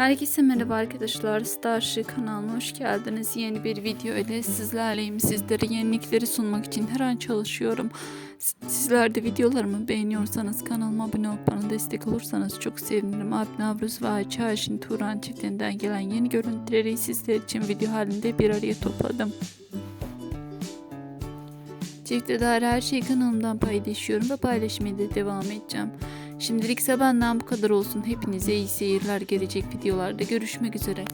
Herkese merhaba arkadaşlar. Starship kanalına hoş geldiniz. Yeni bir video ile sizlerleyim. Sizlere yenilikleri sunmak için her an çalışıyorum. Sizler de videolarımı beğeniyorsanız kanalıma abone olup bana destek olursanız çok sevinirim. Alp Navruz ve Ayça Ayşin Turan çiftinden gelen yeni görüntüleri sizler için video halinde bir araya topladım. Çifte dair her şeyi kanalımdan paylaşıyorum ve paylaşmaya da devam edeceğim. Şimdilik ise benden bu kadar olsun. Hepinize iyi seyirler. Gelecek videolarda görüşmek üzere.